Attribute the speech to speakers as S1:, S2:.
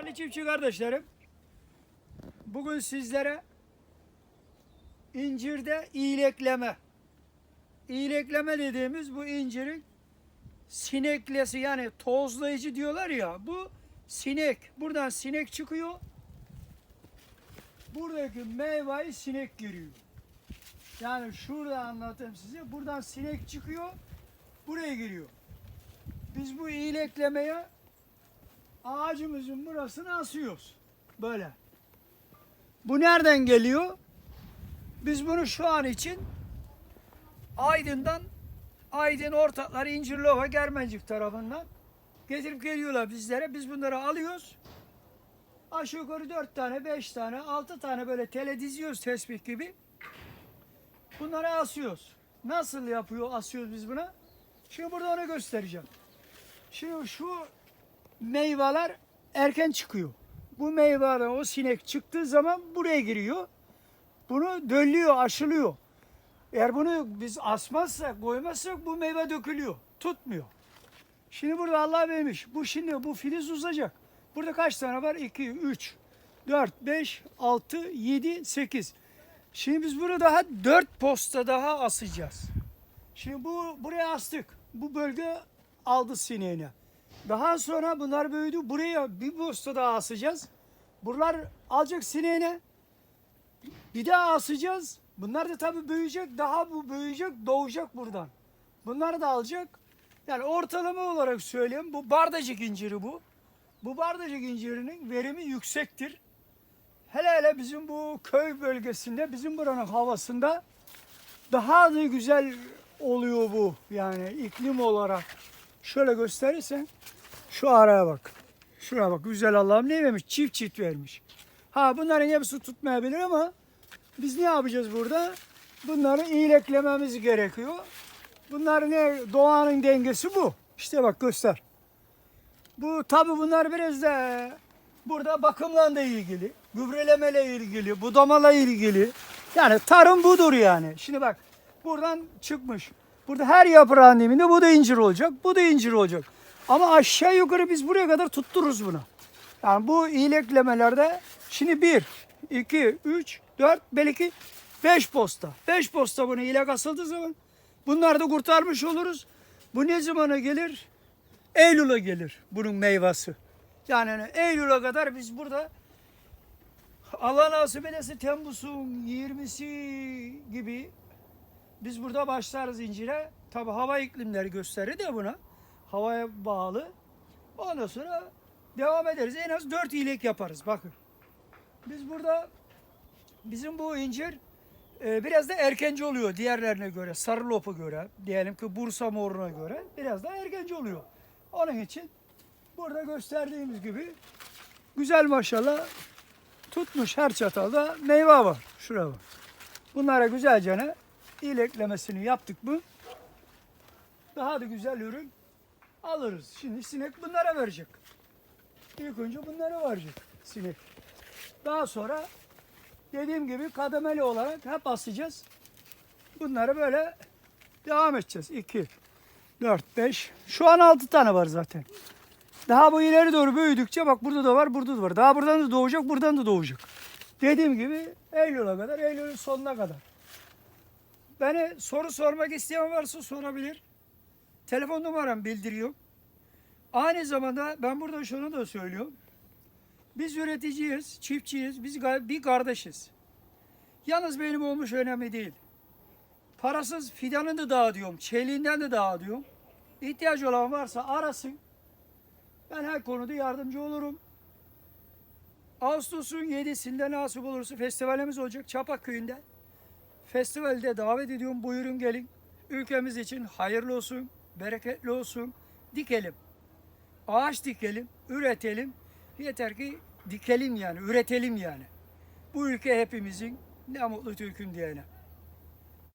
S1: Değerli çiftçi kardeşlerim, bugün sizlere incirde iyilekleme, iyilekleme dediğimiz bu incirin sineklesi yani tozlayıcı diyorlar ya, bu sinek, buradan sinek çıkıyor, buradaki meyveyi sinek giriyor. Yani şurada anlatayım size, buradan sinek çıkıyor, buraya giriyor. Biz bu iyileklemeye ağacımızın burasını asıyoruz. Böyle. Bu nereden geliyor? Biz bunu şu an için Aydın'dan Aydın ortakları İncirlova Germencik tarafından getirip geliyorlar bizlere. Biz bunları alıyoruz. Aşağı yukarı 4 tane, 5 tane, 6 tane böyle tele diziyoruz tespih gibi. Bunları asıyoruz. Nasıl yapıyor asıyoruz biz buna? Şimdi burada onu göstereceğim. Şimdi şu meyveler erken çıkıyor. Bu meyveler o sinek çıktığı zaman buraya giriyor. Bunu döllüyor, aşılıyor. Eğer bunu biz asmazsak, koymazsak bu meyve dökülüyor. Tutmuyor. Şimdi burada Allah vermiş. Bu şimdi bu filiz uzayacak. Burada kaç tane var? 2, 3, 4, 5, 6, 7, 8. Şimdi biz bunu daha 4 posta daha asacağız. Şimdi bu buraya astık. Bu bölge aldı sineğini. Daha sonra bunlar büyüdü. Buraya bir posta daha asacağız. Buralar alacak sineğine. Bir daha asacağız. Bunlar da tabii büyüyecek. Daha bu büyüyecek, doğacak buradan. Bunları da alacak. Yani ortalama olarak söyleyeyim. Bu bardacık inciri bu. Bu bardacık incirinin verimi yüksektir. Hele hele bizim bu köy bölgesinde, bizim buranın havasında daha da güzel oluyor bu. Yani iklim olarak. Şöyle gösterirsen şu araya bak. Şuraya bak güzel Allah'ım ne vermiş? Çift çift vermiş. Ha bunların hepsi tutmayabilir ama biz ne yapacağız burada? Bunları iyiliklememiz gerekiyor. Bunlar ne? Doğanın dengesi bu. İşte bak göster. Bu tabi bunlar biraz da burada bakımla da ilgili, gübrelemeyle ilgili, budamalarla ilgili. Yani tarım budur yani. Şimdi bak buradan çıkmış. Burada her yaprağın dibinde bu da incir olacak, bu da incir olacak. Ama aşağı yukarı biz buraya kadar tuttururuz bunu. Yani bu iyiliklemelerde şimdi bir, iki, üç, dört, belki beş posta. Beş posta bunu ilek asıldığı zaman bunları da kurtarmış oluruz. Bu ne zamana gelir? Eylül'e gelir bunun meyvesi. Yani Eylül'e kadar biz burada Allah nasip ederse Temmuz'un 20'si gibi biz burada başlarız incire. Tabi hava iklimleri gösterir de buna. Havaya bağlı. Ondan sonra devam ederiz. En az 4 iyilik yaparız. Bakın. Biz burada bizim bu incir e, biraz da erkenci oluyor diğerlerine göre. Sarı lopu göre. Diyelim ki Bursa moruna göre. Biraz da erkenci oluyor. Onun için burada gösterdiğimiz gibi güzel maşallah tutmuş her çatalda meyve var. Şuraya bak. Bunlara güzelce ne iyiliklemesini yaptık mı daha da güzel ürün alırız. Şimdi sinek bunlara verecek. İlk önce bunlara verecek sinek. Daha sonra dediğim gibi kademeli olarak hep asacağız. Bunları böyle devam edeceğiz. 2, 4, 5. Şu an 6 tane var zaten. Daha bu ileri doğru büyüdükçe bak burada da var, burada da var. Daha buradan da doğacak, buradan da doğacak. Dediğim gibi Eylül'e kadar, Eylül'ün sonuna kadar. Beni soru sormak isteyen varsa sorabilir. Telefon numaram bildiriyor. Aynı zamanda ben burada şunu da söylüyorum. Biz üreticiyiz, çiftçiyiz, biz bir kardeşiz. Yalnız benim olmuş önemli değil. Parasız fidanını da dağıtıyorum, çeliğinden de dağıtıyorum. İhtiyacı olan varsa arasın. Ben her konuda yardımcı olurum. Ağustos'un 7'sinde nasip olursa festivalimiz olacak Çapak Köyü'nde. Festivalde davet ediyorum. Buyurun gelin. Ülkemiz için hayırlı olsun, bereketli olsun. Dikelim. Ağaç dikelim, üretelim. Yeter ki dikelim yani, üretelim yani. Bu ülke hepimizin ne mutlu Türk'üm diyene.